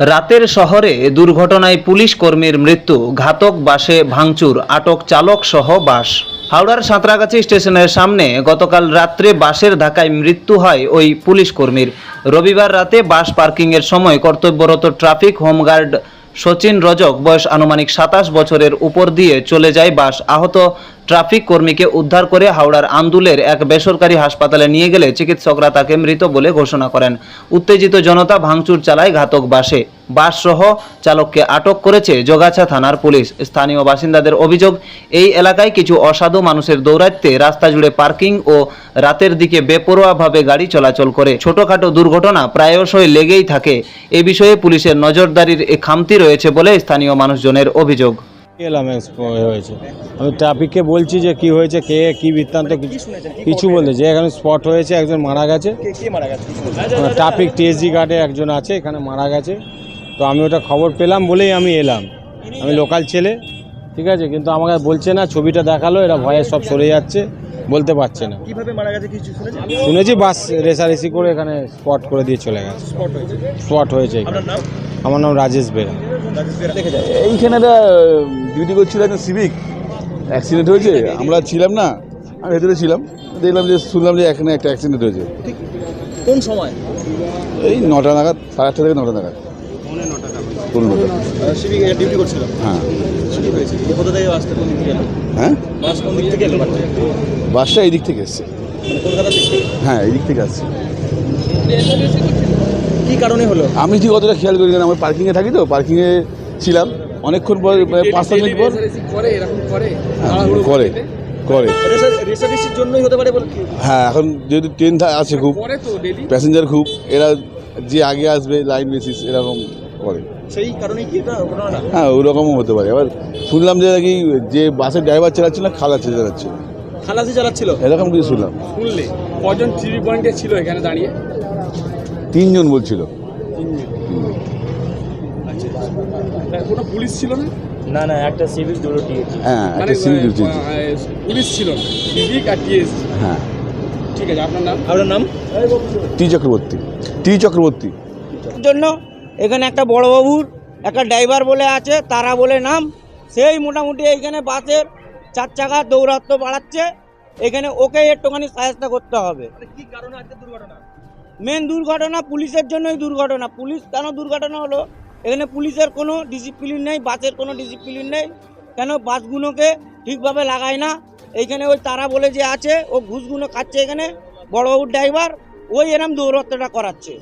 রাতের শহরে দুর্ঘটনায় পুলিশ কর্মীর মৃত্যু, ঘাতক বাসে ভাঙচুর, আটক চালক সহ বাস। হাওড়ার সাঁতরাগাছি স্টেশনের সামনে গতকাল রাত্রে বাসের ধাক্কায় মৃত্যু হয় ওই পুলিশ কর্মীর। রবিবার রাতে বাস পার্কিংয়ের সময় কর্তব্যরত ট্রাফিক হোমগার্ড সচিন রজক বয়স আনুমানিক সাতাশ বছরের উপর দিয়ে চলে যায় বাস। আহত ট্রাফিক কর্মীকে উদ্ধার করে হাওড়ার আন্দুলের এক বেসরকারি হাসপাতালে নিয়ে গেলে চিকিৎসকরা তাকে মৃত বলে ঘোষণা করেন। উত্তেজিত জনতা ভাঙচুর চালায় ঘাতক বাসে। বাস সহ চালককে আটক করেছে জোগাছা থানার পুলিশ। স্থানীয় বাসিন্দাদের অভিযোগ এই এলাকায় কিছু অসাধু মানুষের দৌরাত্মে রাস্তা জুড়ে পার্কিং ও রাতের দিকে বেপরোয়াভাবে গাড়ি চলাচল করে। ছোটখাটো দুর্ঘটনা প্রায়শই লেগেই থাকে। এ বিষয়ে পুলিশের নজরদারির এ খামতি রয়েছে বলে স্থানীয় মানুষজনের অভিযোগ। এলাম হয়েছে? আমি ট্রাফিককে বলছি যে কি হয়েছে কে কি বৃত্তান্ত কিছু কিছু বলতে যে এখানে স্পট হয়েছে একজন মারা গেছে। ট্রাফিক টিএসজি গার্ডে একজন আছে এখানে মারা গেছে। তো আমি ওটা খবর পেলাম বলেই আমি এলাম। আমি লোকাল ছেলে ঠিক আছে? কিন্তু আমাকে বলছে না ছবিটা দেখাল এরা ভয়ে সব সরে যাচ্ছে বলতে পারছে না। কীভাবে মারা গেছে কিছু শুনেছেন? শুনেছি বাস রেসারেসি করে এখানে স্পট করে দিয়ে চলে গেছে। স্পট হয়েছে। স্পট হয়েছে এখানে। আপনার নাম? আমার নাম রাজেশ বেরা। এইখানে একটা ডিউটি করছিল একটা সিভিক অ্যাক্সিডেন্ট হয়েছে? আমরা ছিলাম না। আমি ভেতরে ছিলাম। দেখলাম যে শুনলাম যে এখানে একটা অ্যাক্সিডেন্ট হয়েছে। ঠিক কোন সময়? এই নটা নাগাদ সাড়ে আটটা থেকে নটা নাগাদ। হ্যাঁ। হ্যাঁ? বাস কোন দিক থেকে এলো? বাসটা? এই দিক থেকে এসছে। মানে হ্যাঁ এই দিক থেকে আসছে। কি কারণে হলো? আমি ঠিক অতটা খেয়াল করি না আমি পার্কিংয়ে থাকি তো পার্কিংয়ে ছিলাম। অনেকক্ষণ পর পাঁচ সাত মিনিট পর। হ্যাঁ, করে করে। রেসারেসির জন্যই হতে পারে বলে হ্যাঁ এখন যেহেতু ট্রেন আছে খুব প্যাসেঞ্জার খুব এরা যে আগে আসবে লাইন বেসিস এরকম করে। সেই কারণেই কি এটা ঘটনাটা হ্যাঁ ওরকমও হতে পারে। আবার শুনলাম যে নাকি যে বাসের ড্রাইভার চালাচ্ছিল না খালাচ্ছে চালাচ্ছে খালাসি চালাচ্ছিল? এরকম কিছু শুনলাম। শুনলে। কজন থ্রি পয়েন্টে ছিল এখানে দাঁড়িয়ে? তিনজন বলছিল। কোনো পুলিশ ছিল না? না না একটা সিভিক হ্যাঁ মানে একটা সিভিক ডিউটি পুলিশ ছিল না। সিভিক আর টিএসজি হ্যাঁ। ঠিক আছে আপনার নাম? আপনার নাম? টি চক্রবর্তী টি চক্রবর্তী। জন্য এখানে একটা বড় বাবুর একটা ড্রাইভার বলে আছে তারা বলে নাম। সেই মোটামুটি এইখানে বাসের চার চাকা দৌরাত্ম বাড়াচ্ছে। এখানে ওকে একটুখানি সাহায্য করতে হবে। কি দুর্ঘটনা? মেন দুর্ঘটনা পুলিশের জন্যই দুর্ঘটনা। পুলিশ কেন দুর্ঘটনা হলো? এখানে পুলিশের কোনো ডিসিপ্লিন নেই বাসের কোনো ডিসিপ্লিন নেই। কেন বাসগুলোকে ঠিকভাবে লাগায় না? এইখানে ওই তারা বলে যে আছে, ও ঘুষগুলো খাচ্ছে এখানে, বড় বড়বাবুর ড্রাইভার, ওই এরম দৌরত্বটা করাচ্ছে।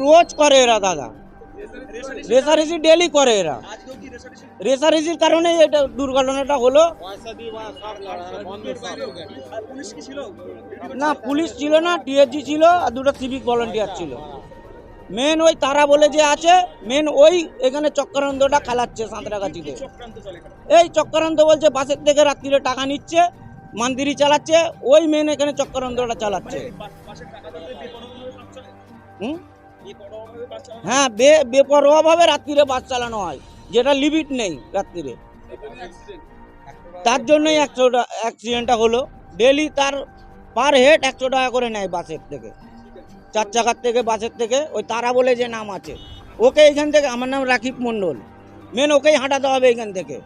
রোজ করে এরা, দাদা। রেসারেসি ডেলি করে এরা। রেসারেসির কারণেই এটা দুর্ঘটনাটা হলো। না, পুলিশ ছিল না, টিএসজি ছিল, আর দুটো সিভিক ভলান্টিয়ার ছিল। মেন ওই তারা বলে যে আছে মেন ওই এখানে চক্রান্তটা খেলাচ্ছে সাঁতরাগাছিতে। এই চক্রান্ত বলছে বাসের থেকে রাত্রিরে টাকা নিচ্ছে মান্দিরি চালাচ্ছে ওই মেন এখানে চক্রান্তটা চালাচ্ছে। চলে হুম? হ্যাঁ? বে বেপরোয়াভাবে রাত্রিরে বাস চালানো হয় যেটা লিমিট নেই রাত্রিরে। তার জন্যই একশো অ্যাক্সিডেন্টটা হলো। ডেলি তার পার হেড একশো টাকা করে নেয় বাসের থেকে। চার চাকার থেকে, বাসের থেকে, ওই তারা বলে যে নাম আছে। ওকে এখান থেকে, আমার নাম রাকিব মণ্ডল। মেন ওকেই হাঁটাতে হবে এখান থেকে।